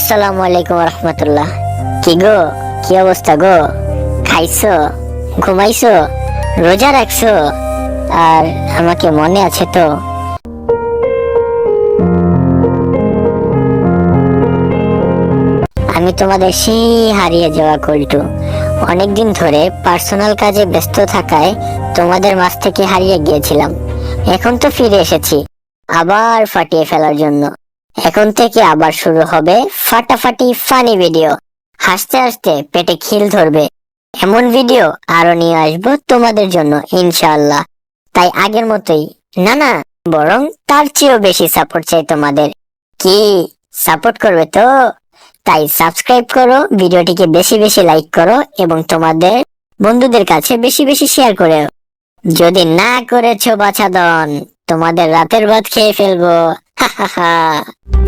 আসসালামু আলাইকুম রহমতুল্লাহ কি গো? কি অবস্থা গো? খাইছো? ঘুমাইছো? রোজা রাখছো? আর আমাকে মনে আছে তো? আমি তোমাদের সেই হারিয়ে যাওয়া কল্টু। অনেকদিন ধরে পার্সোনাল কাজে ব্যস্ত থাকায় তোমাদের মাঝ থেকে হারিয়ে গিয়েছিলাম। এখন তো ফিরে এসেছি। আবার ফাটিয়ে ফেলার জন্য। এখন থেকে আবার শুরু হবে ফাটাফাটি ফানি ভিডিও হাসতে হাসতে পেটে খিল ধরবে। এমন ভিডিও আরও নিয়ে আসব তোমাদের জন্য, ইনশাআল্লাহ। তাই আগের মতোই, না না, বরং তার চেয়েও বেশি সাপোর্ট চাই তোমাদের। কি? সাপোর্ট করবে তো? তাই সাবস্ক্রাইব করো ভিডিওটিকে বেশি বেশি লাইক করো এবং তোমাদের বন্ধুদের কাছে বেশি বেশি শেয়ার করে যদি না করেছ বাছাদন তোমাদের রাতের ভাত খেয়ে ফেলব। 哈哈哈。